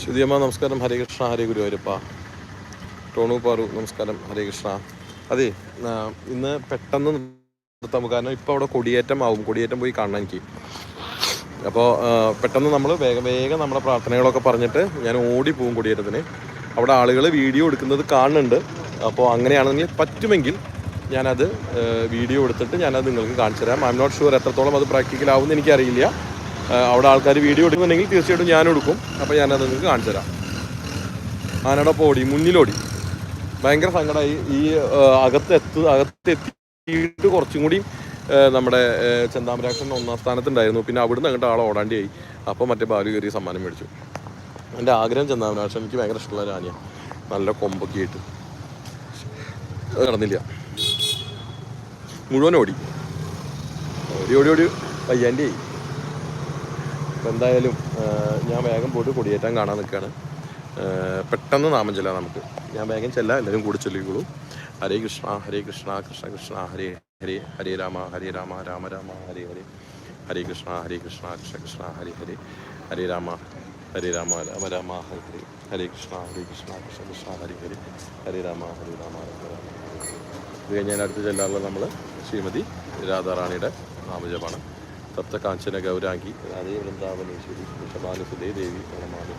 ശ്രുതിയമ്മ നമസ്കാരം. ഹരേ കൃഷ്ണ ഹരേ ഗുരുവായൂരപ്പ. ടോണു പാറു നമസ്കാരം. ഹരേ കൃഷ്ണ. അതെ ഇന്ന് പെട്ടെന്ന് നിർത്താം കാരണം ഇപ്പോൾ അവിടെ കൊടിയേറ്റം ആവും കൊടിയേറ്റം പോയി കാണണം എനിക്ക്. അപ്പോൾ പെട്ടെന്ന് നമ്മൾ വേഗം വേഗം നമ്മുടെ പ്രാർത്ഥനകളൊക്കെ പറഞ്ഞിട്ട് ഞാൻ ഓടി പോകും കൊടിയേറ്റത്തിന്. അവിടെ ആളുകൾ വീഡിയോ എടുക്കുന്നത് കാണുന്നുണ്ട്. അപ്പോൾ അങ്ങനെയാണെങ്കിൽ പറ്റുമെങ്കിൽ ഞാനത് വീഡിയോ എടുത്തിട്ട് ഞാനത് നിങ്ങൾക്ക് കാണിച്ചു തരാം. ഐ എം നോട്ട് ഷുവർ എത്രത്തോളം അത് പ്രാക്ടിക്കൽ ആവുമെന്ന് എനിക്കറിയില്ല അവിടെ ആൾക്കാർ വീഡിയോ എടുക്കുന്നുണ്ടെങ്കിൽ തീർച്ചയായിട്ടും ഞാൻ എടുക്കും. അപ്പോൾ ഞാനത് നിങ്ങൾക്ക് കാണിച്ചു തരാം. ആനോടൊപ്പം ഓടി മുന്നിലോടി. ഭയങ്കര സങ്കടമായി ഈ അകത്ത് എത്തു അകത്ത് എത്തിയിട്ട് കുറച്ചും കൂടി നമ്മുടെ ചെന്താമരാക്ഷൻ ഒന്നാം സ്ഥാനത്തുണ്ടായിരുന്നു. പിന്നെ അവിടുന്ന് അങ്ങോട്ട് ആളെ ഓടാണ്ടിയായി. അപ്പോൾ മറ്റേ ബാലു കയറി സമ്മാനം മേടിച്ചു. എന്റെ ആഗ്രഹം ചെന്താമരാക്ഷൻ എനിക്ക് ഭയങ്കര ഇഷ്ടമുള്ള രാജ്യ നല്ല കൊമ്പൊക്കെ ആയിട്ട്. നടന്നില്ല. മുഴുവൻ ഓടി. ഓടി ഓടി ഓടി. പയ്യാന്റെ ആയി അപ്പം എന്തായാലും ഞാൻ വേഗം പോയിട്ട് കൊടിയേറ്റാൻ കാണാൻ നിൽക്കുകയാണ്. പെട്ടെന്ന് നാമം ചെല്ലാം നമുക്ക്. ഞാൻ വേഗം ചെല്ലാം എല്ലാവരും കൂടി ചൊല്ലിക്കോളൂ. ഹരേ കൃഷ്ണ ഹരേ കൃഷ്ണ കൃഷ്ണ കൃഷ്ണ ഹരേ ഹരേ ഹരേ രാമ ഹരേ രാമ രാമ രാമ ഹരേ ഹരേ ഹരേ കൃഷ്ണ ഹരേ കൃഷ്ണ കൃഷ്ണ കൃഷ്ണ ഹരേ ഹരേ ഹരേ രാമ ഹരേ രാമ രാമ രാമ ഹരേ ഹരേ ഹരേ കൃഷ്ണ ഹരേ കൃഷ്ണ കൃഷ്ണ കൃഷ്ണ ഹരേ ഹരേ ഹരേ രാമ ഹരേ രാമ രാമ രാമ ഇത് കഴിഞ്ഞാൽ അടുത്ത് ചെല്ലാറുള്ള നമ്മൾ ശ്രീമതി രാധാറാണിയുടെ നാമജപാണ് തപ്ത കാഞ്ചന ഗൗരാംഗി രാധേ വൃന്ദാവനേശ്വരി വൃഷഭാനുസുതേ ദേവി പ്രണമാമി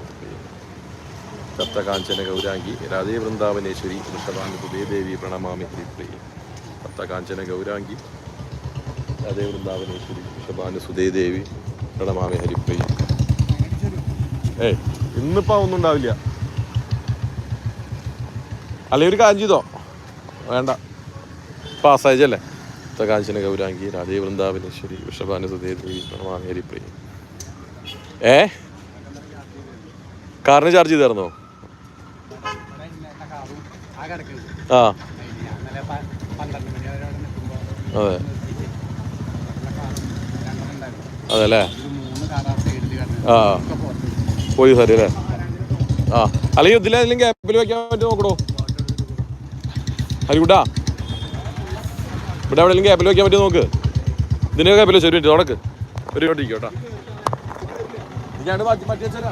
തപ്ത കാഞ്ചന ഗൗരാംഗി രാധേ വൃന്ദാവനേശ്വരി വൃഷഭാനുസുതേ ദേവി പ്രണമാമി ഹരിപ്രിയ. സപ്തകാഞ്ചന ഗൗരാംഗി രാധേ വൃന്ദാവനേശ്വരി വൃഷഭാനുസുതേ ദേവി പ്രണമാമി ഹരിപ്രിയ. ഏയ് ഇന്നിപ്പോ ഒന്നും ഉണ്ടാവില്ല. അല്ലെ ഒരു കാഞ്ചിതോ വേണ്ട വേണ്ട. പാസ്സായല്ലേ സപ്തകാഞ്ചന ഗൗരാംഗി രാധേ വൃന്ദാവനേശ്വരി വൃഷഭാനുസുതേ ദേവി പ്രണമാമി ഹരിപ്രിയ. ഏ? കാറിന് ചാർജ് ചെയ്തായിരുന്നോ ആ. ആ പോയി സാരി അല്ലേ? ആ അല്ലെങ്കിൽ ഇതിൽ അല്ലെങ്കിൽ ഗ്യാപ്പിൽ വെക്കാൻ പറ്റി നോക്കടോ ഹരികുട്ടാ ഇവിടെ എവിടെയെങ്കിലും ഗ്യാപ്പിൽ വെക്കാൻ പറ്റി നോക്ക്. ഇതിനൊക്കെ ഗ്യാപ്പിൽ വെച്ചു. ഒരു തുടക്ക് ഒരു മിനിറ്റ് ഇരിക്കട്ടോ ഞാൻ മാറ്റി മാറ്റി വെച്ചാലേ